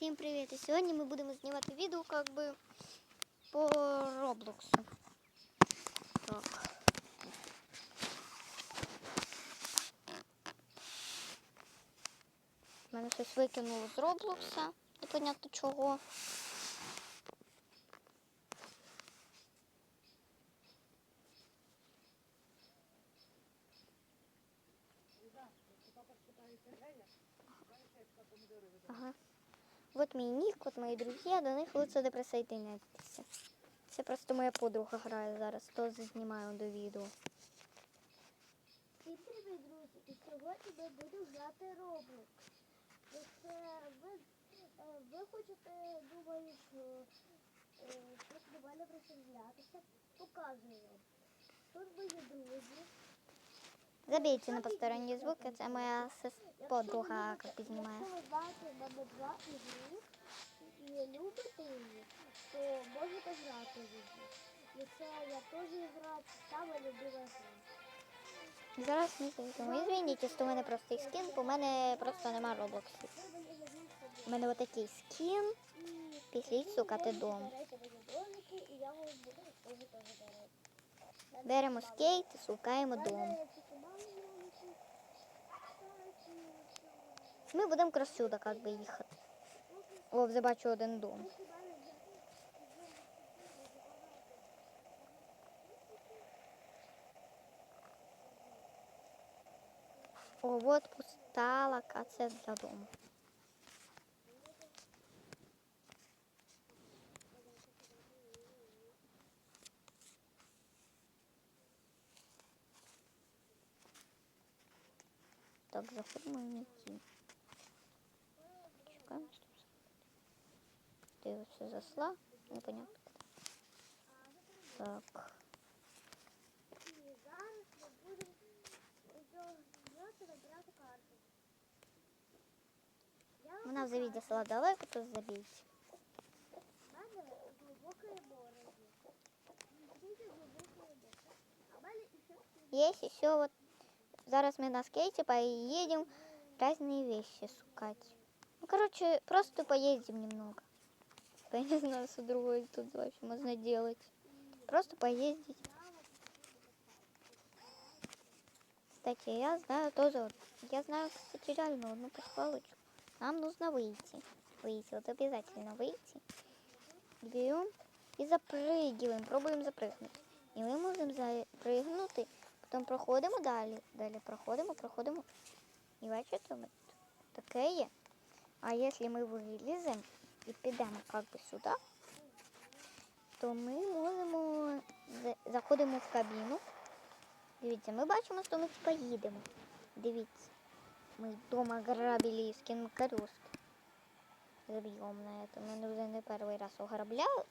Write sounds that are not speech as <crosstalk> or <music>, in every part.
Всім привіт! І сьогодні ми будемо знімати відео как би по Роблоксу. Так. Мене щось викинуло з Роблокса, непонятно чого. Ага. Вот мій нік, от мої друзі, до них лучше присоединятися. Це просто моя подруга грає зараз, то знімаю до відео. Всім привіт, друзі! І сьогодні ми будемо грати. Якщо ви, е, ви хочете, думаю, що е, щось нормально розстрілятися, показую вам. Тут мої друзі. Забійте на посторонні звуки, це моя подруга, як. Якщо ви знаєте номер два ігру і любите її, то можете грати в її. І це я теж граю, саме любила гра. Зараз ми зайдемо. Извините, що у мене простий скін, бо у мене просто нема навіщо У мене отакий скін. Пішліть шукати дом. Беремо скейт, шукаємо дом. Ми будемо красюда как би їхати. О, вже бачу один дом. О, от пусталок, а це для дому. Так, заходимо в міті. Чекаємо, що все. Ти все засла? Непонятно. Так. Зараз ми будемо набирати карту. Я вам Вона вже покажу. відійшла далеко, то забійте. В мене глибоке море є. Дивіться, глибоке море. А в мене ще Есть еще вот. Зараз мы на скейте поедем разные вещи шукать. Ну, короче, просто поездим немного. <laughs> Я не знаю, что другое тут вообще можно делать. Просто поездить. Кстати, я знаю тоже, вот, я знаю, кстати, реально одну палочку. Нам нужно выйти. Выйти, вот обязательно выйти. Берем и запрыгиваем, пробуем запрыгнуть. І ми можемо запригнути, потім проходимо далі, далі проходимо, проходимо. І бачите, ми таке є. А якщо ми виліземо і підемо як би сюди, то ми можемо за- заходимо в кабіну. Дивіться, ми бачимо, що ми типа їдемо. Дивіться, ми вдома грабили з кінокарюшки. Заб'ємо на це. Мене вже не перший раз ограбляють.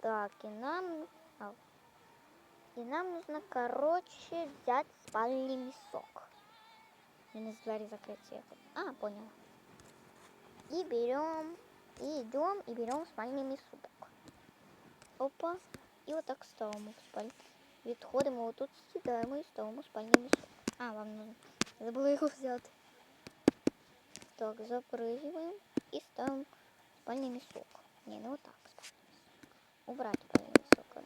Так, и нам... И нам нужно, короче, взять спальный мешок. Или с двери закрытие. А, поняла. И берем, и идем, и берем спальный мешок. Опа. І отак ставимо в спальню. Відходимо отут, сідаємо і ставимо спальний мішок. А, вам нужно. Забула його взяти. Так, запрыгиваем и ставим спальный мешок. Не, не вот так. Спальный мешок. Убрать спальный мешок. а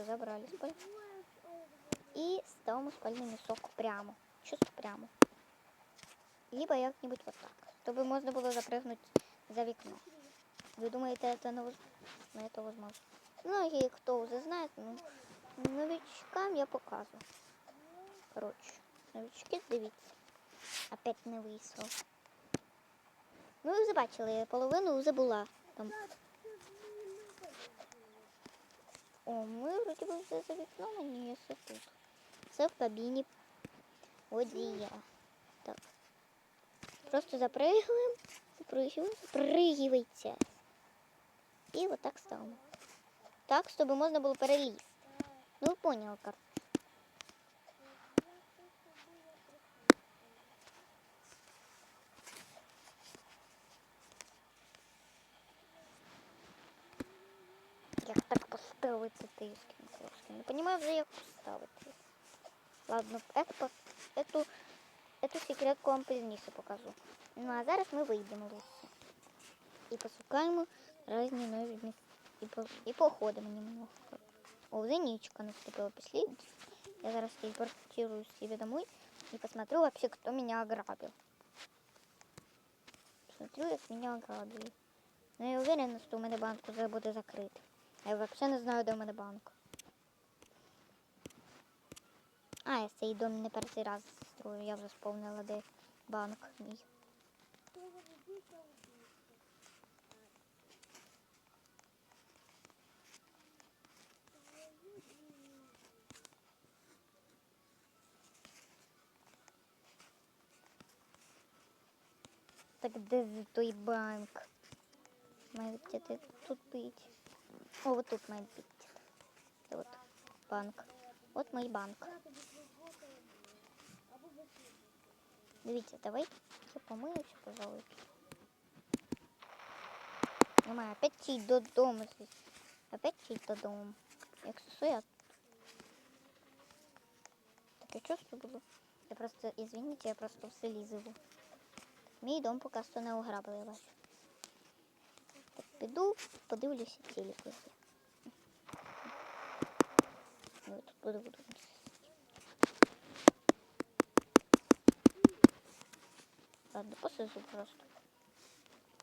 не тут. Спальный мешок. Все, забрали спальный. И ставим спальный мешок прямо. Чисто прямо. Либо як-нибудь вот так. Чтобы можно было запрыгнуть за вікно. Вы думаете, это на, на это возможно? Многие, кто уже знает, ну, новичкам я показываю. Короче, новички, дивіться. Опять не вийшло. Ну, ви вже бачили, половину вже була. Там. О, ми вроді би вже за вікном, а ні, все тут. Це в кабіні водія. Так. Просто запрыгиваем, запрыгиваем, запрыгивайте. І вот так ставимо. Так, щоб можна було перелізти. Ну, ви поняли, як. Як так поставити ти з кінцовським? Не розумію вже, як ставити. Ладно, эту, по- эту, эту секретку вам пізніше покажу. Ну а зараз ми вийдемо лучше. І пошукаємо різні нові місця. І, по, і походимо немного. О, вже нічка наступила пішли. Я зараз телепортируюсь себе домой и посмотрю вообще, кто меня ограбил. Смотрю, як меня ограбили. Ну я уверена, що у мене банк уже буде закритий. А я вообще не знаю, де у мене банк. А, я цей дом не перший раз строю, я вже сповнила, де банк мій. Так де той банк? Має тут бути. О, вот тут бути. Це банк. От мій банк. Дивіться, давай я помиюся, пожалуйста. Немає, опять чий додому. здесь. Опять чий додому. Як я. Таке чувство було. Я просто, извините, я просто в селі живу. Мій дом поки що не ограбили. Так, піду, подивлюся телевізор. Я тут буду, буду. Ладно, посижу просто.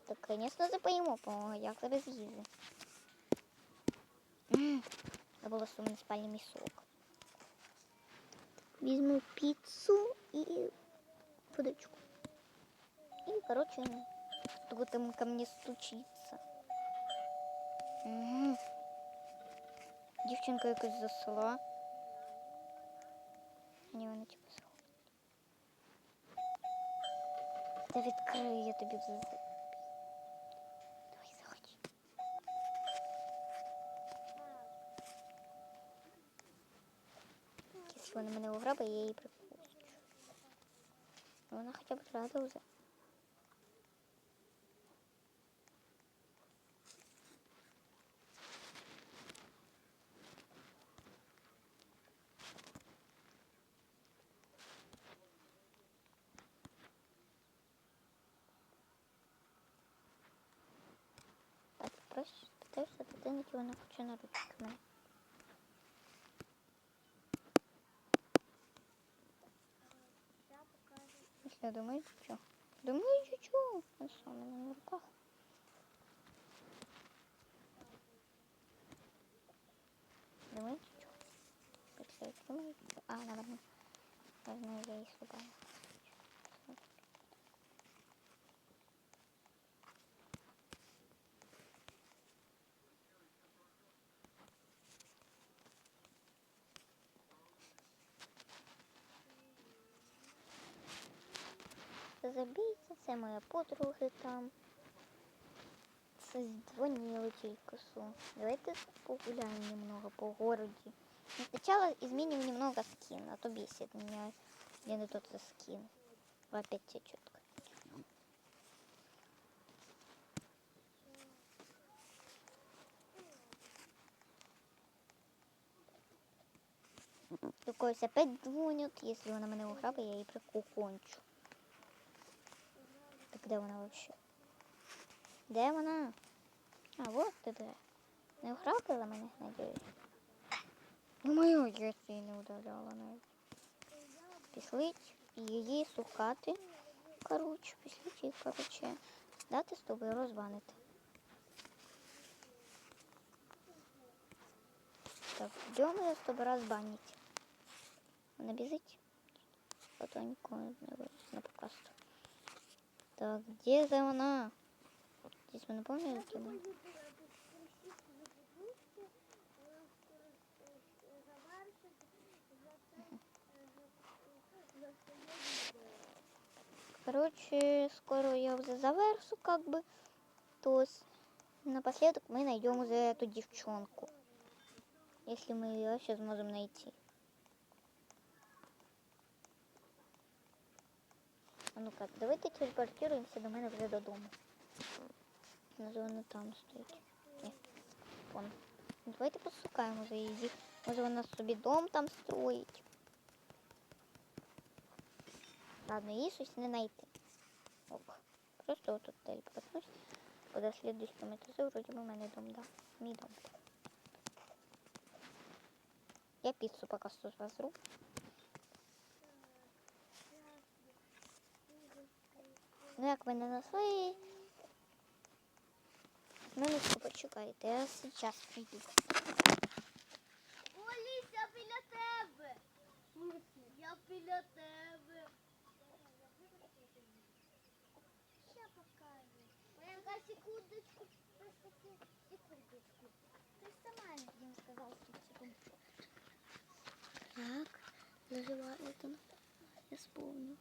Так, конечно, запоїмо, по як тебе з'їздити. М, Забула, що у мене спальний мішок. Візьму піцу і водичку. И, короче, кто там ко мне стучится. Мгм. Дівчинка якась засла. Ні, вона типу сховала. Та відкрию, я тобі вже за- Давай заходи. Якщо вона мене ограбить, я її припущу. Ну, Вона хоча б рада вже. Так, просто питаюся дитинки, вона хоче на ручки мене. Я покажу. Я думаю, що? Думаю, чуть-чуть. Ну що, у мене на руках. Думаю, чуть-чуть. Після думаю, а, наверное, наверное, я Забійте, це моя подруги там. Це дзвонили тільки що. Давайте погуляем немного по городу. Ну, Сначала изменим немного скин, а то бесит меня, где не тот за скин. Опять все четко. Такой опять звонят, если она меня уграбит, я ей прикончу. Де вона вообще? Де вона? А, вот ти де. Не вграбила мене, надіюсь. Думаю, я її не удаляла навіть. Пішлить її шукати. Коротше, пішліть її, коротше, дати з тобою розванити. Так, йдемо я з тобою розбанити. Вона то нікого не на показ. Так, где же она? Здесь мы напомнили? Короче, скоро я уже завершу, как бы. То есть напоследок мы найдем уже эту девчонку. Если мы ее вообще сможем найти. А ну-ка, давайте телепортируемся до мене вже додому. Може вона там стоїть. Ні. Вон. Ну, Давайте пошукаємо вже її. Може вона собі дом там строїть. Ладно, їй щось не знайти. Ок. Просто отут телепортнусь. Куди слідуючому етажі, вроді би у мене дом, да. Мій дом. Я піцу поки що звозру. Ну як ви не знайшли? Минутку почекайте, я зараз прийду. Оліся, я біля тебе. Я біля тебе. Ще покажу. Така секундочку. Секундочку. Ти сама їм сказав секундочку. Так, наживаю там. Я сповню.